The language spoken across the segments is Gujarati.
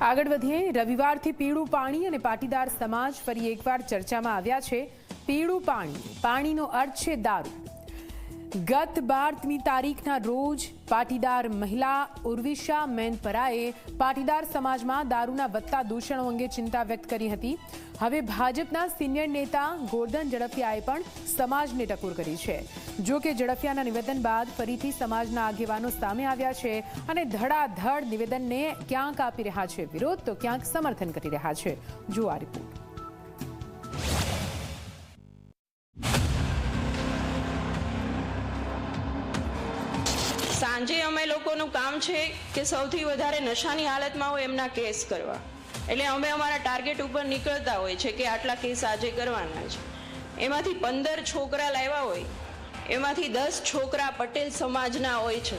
આગળ વધીએ, રવિવારથી પીળું પાણી અને પાટીદાર સમાજ ફરી એકવાર ચર્ચામાં આવ્યા છે. પીળું પાણી, પાણીનો અર્થ છે દારૂ. ગત બારમી તારીખના રોજ પાટીદાર મહિલા ઉર્વિશા મેનપરાએ પાટીદાર સમાજમાં દારૂના વધતા દૂષણો અંગે ચિંતા વ્યક્ત કરી હતી. હવે ભાજપના સિનિયર નેતા ગોરધન ઝડફિયાએ પણ સમાજને ટકોર કરી છે. જો કે ઝડફિયાના નિવેદન બાદ ફરીથી સમાજના આગેવાનો સામે આવ્યા છે અને ધડાધડ નિવેદનને ક્યાંક આપી રહ્યા છે વિરોધ તો ક્યાંક સમર્થન કરી રહ્યા છે. જુઓ આ રિપોર્ટ. સાંજે અમે લોકોનું કામ છે કે સૌથી વધારે નશાની હાલતમાં હોય એમના કેસ કરવા. એટલે અમે અમારા ટાર્ગેટ ઉપર નીકળતા હોય છે કે આટલા કેસ આજે કરવાના છે. એમાંથી પંદર છોકરા લાવ્યા હોય, એમાંથી દસ છોકરા પટેલ સમાજના હોય છે.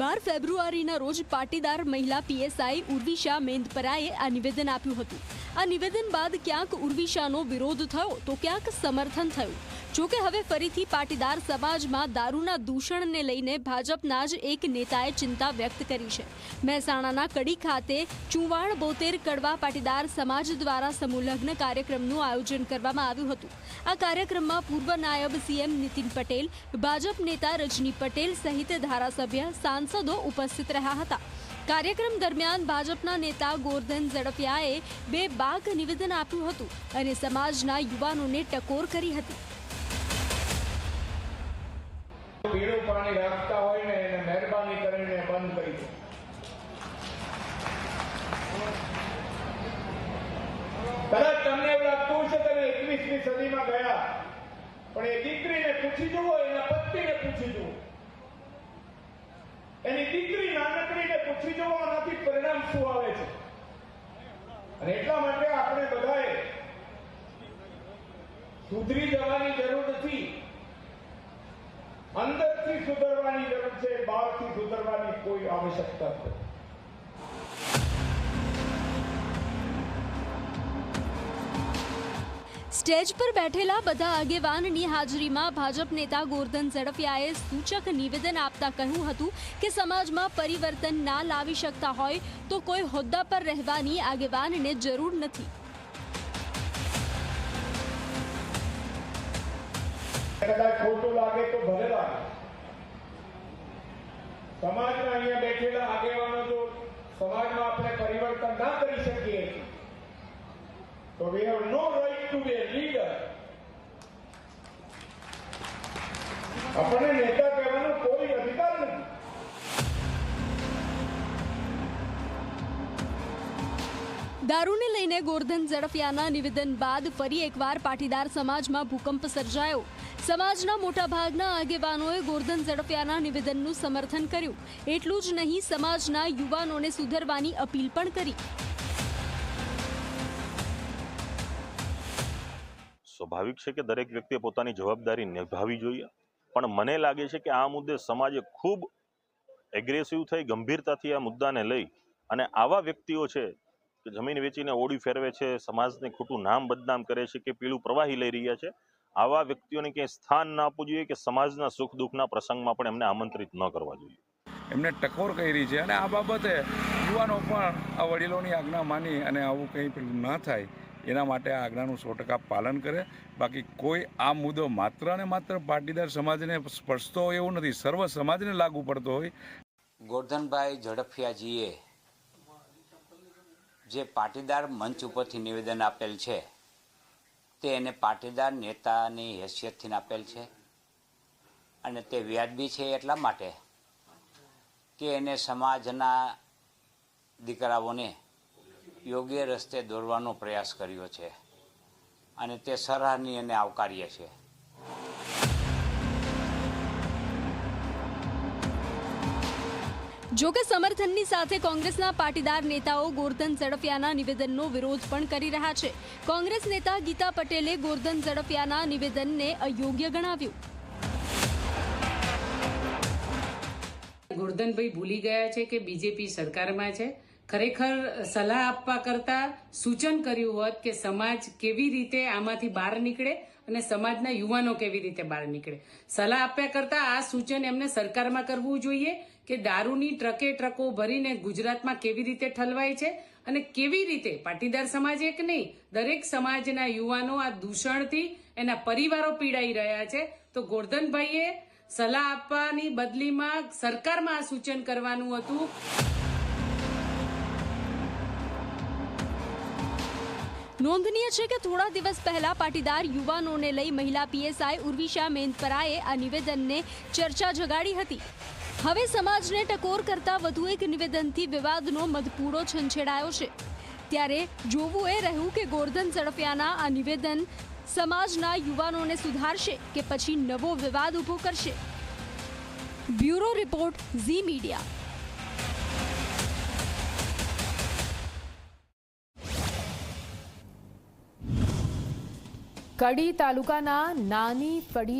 બાર ફેબ્રુઆરીના રોજ પાટીદાર મહિલા પીએસઆઈ ઉર્વિશા મેંદપરાએ આ નિવેદન આપ્યું હતું. આ નિવેદન બાદ ક્યાંક ઉર્વિશાનો વિરોધ થયો તો ક્યાંક સમર્થન થયું. જોકે હવે ફરીથી પાટીદાર સમાજમાં દારૂના દૂષણને લઈને ભાજપના જ એક નેતાએ ચિંતા વ્યક્ત કરી છે. મહેસાણાના કડી ખાતે ચુવાણ બોતેર કડવા પાટીદાર સમાજ દ્વારા સમૂહલગ્ન કાર્યક્રમનું આયોજન કરવામાં આવ્યું હતું. આ કાર્યક્રમમાં પૂર્વ નાયબ સીએમ નીતિન પટેલ, ભાજપ નેતા રજની પટેલ સહિત ધારાસભ્ય, સાંસદો ઉપસ્થિત રહ્યા હતા. કાર્યક્રમ દરમિયાન ભાજપના નેતા ગોરધન ઝડફિયાએ બે બાક નિવેદન આપ્યું હતું અને સમાજના યુવાનોને ટકોર કરી હતી. પીળું પાણી રાખતા હોય ને એને મહેરબાની કરીને બંધ કરી દો. કદાચ તમને એવું લાગતું હશે તમે એકવીસમી સદીમાં ગયા, પણ એ દીકરીને પૂછી જુઓ, એના પત્નીને પૂછી જુઓ. એની દીકરી નાનકડીને પૂછી જુઓ, આનાથી પરિણામ શું આવે છે? અને એટલા માટે આપણે બધાએ સુધરી જવાની જરૂર નથી. અંદરથી સુધરવાની જરૂર છે, બહારથી સુધરવાની કોઈ આવશ્યકતા નથી. સ્ટેજ પર બેઠેલા બધા આગેવાનની હાજરીમાં ભાજપ નેતા ગોરધન ઝડફિયાએ સૂચક નિવેદન આપતા કહ્યું હતું કે સમાજમાં પરિવર્તન ના લાવી શકતા હોય તો કોઈ હોદ્દા પર રહેવાની આગેવાનને જરૂર નથી. કદાચ ખોટું લાગે તો ભલે લાગે. સમાજના અહીંયા બેઠેલા આગેવાનો જો સમાજમાં આપણે પરિવર્તન ના કરી શકીએ, તો we have no right to be a leader આપણને નેતા દારૂને લઈને ગોરધન ઝડફિયાના નિવેદન બાદ ફરી એકવાર પાટીદાર સમાજમાં ભૂકંપ સર્જાયો. સમાજના મોટાભાગના આગેવાનોએ ગોરધન ઝડફિયાના નિવેદનનું સમર્થન કર્યું. એટલું જ નહીં, સમાજના યુવાનોને સુધરવાની અપીલ પણ કરી. સ્વાભાવિક છે કે દરેક વ્યક્તિએ પોતાની જવાબદારી નિભાવવી જોઈએ. પણ મને લાગે છે કે આ મુદ્દે સમાજે ખૂબ એગ્રેસિવ થઈ, ગંભીરતાથી આ મુદ્દાને લઈ અને આવા વ્યક્તિઓ છે કે જમીન વેચીને ઓડી ફેરવે છે સમાજને ખોટું નામ બદનામ કરે છે કે પીળું પ્રવાહી લઈ રહ્યા છે આવા વ્યક્તિઓને ક્યાંય સ્થાન ના આપવું જોઈએ કે સમાજના સુખ દુઃખના પ્રસંગમાં પણ એમને આમંત્રિત ન કરવા જોઈએ. એમને ટકોર કરી છે અને આ બાબતે યુવાનો પણ આ વડીલોની આજ્ઞા માની અને આવું કંઈ પેલું ના થાય એના માટે આ આજ્ઞાનું સો ટકા પાલન કરે. બાકી કોઈ આ મુદ્દો માત્ર ને માત્ર પાટીદાર સમાજને સ્પર્શતો હોય એવું નથી. સર્વ સમાજને લાગુ પડતો હોય. ગોરધનભાઈ ઝડફિયાજીએ જે પાટીદાર મંચ ઉપરથી નિવેદન આપેલ છે, તે એને પાટીદાર નેતાની હેસિયતથી આપેલ છે અને તે વ્યાજબી છે એટલા માટે કે એને સમાજના દીકરાઓને યોગ્ય રસ્તે દોરવાનો પ્રયાસ કર્યો છે અને તે સરાહનીય અને આવકાર્ય છે. જોકે સમર્થનની સાથે કોંગ્રેસના પાટીદાર નેતાઓ ગોરધન ઝડફિયાના નિવેદનનો વિરોધ પણ કરી રહ્યા છે. કોંગ્રેસ નેતા ગીતા પટેલે ગોરધન ઝડફિયાના નિવેદનને અયોગ્ય ગણાવ્યું. ગોરધનભાઈ ભૂલી ગયા છે કે બીજેપી સરકારમાં છે. ખરેખર સલાહ આપવા કરતા સૂચન કર્યું હોત કે સમાજ કેવી રીતે આમાંથી બહાર નીકળે અને સમાજના યુવાનો કેવી રીતે બહાર નીકળે. સલાહ આપ્યા કરતા આ સૂચન એમને સરકારમાં કરવું જોઈએ. કે દારૂની ટ્રકે ટ્રકો ભરીને ગુજરાતમાં કેવી રીતે ઠલવાય છે અને કેવી રીતે પાટીદાર સમાજ એક નહીં, દરેક સમાજના યુવાનો આ દૂષણથી એના પરિવારો પીડાઈ રહ્યા છે. તો ગોરધનભાઈએ સલાહ આપવાની બદલીમાં સરકારમાં આ સૂચન કરવાનું હતું. નોંધનીય છે કે થોડા દિવસ પહેલા પાટીદાર યુવાનોને લઈ મહિલા પીએસઆઈ ઉર્વિશા મેનપરાએ આ નિવેદનને ચર્ચા જગાડી હતી. હવે સમાજને ટકોર કરતા વધુ એક નિવેદનથી વિવાદનો મધપૂડો છંછેડાયો છે. ત્યારે જોવું એ રહ્યું કે ગોરધન ઝડફિયાના આ નિવેદન સમાજના યુવાનોને સુધારશે કે પછી નવો વિવાદ ઊભો કરશે. Bureau report, Zee Media. કડી તાલુકાના નાની ફળી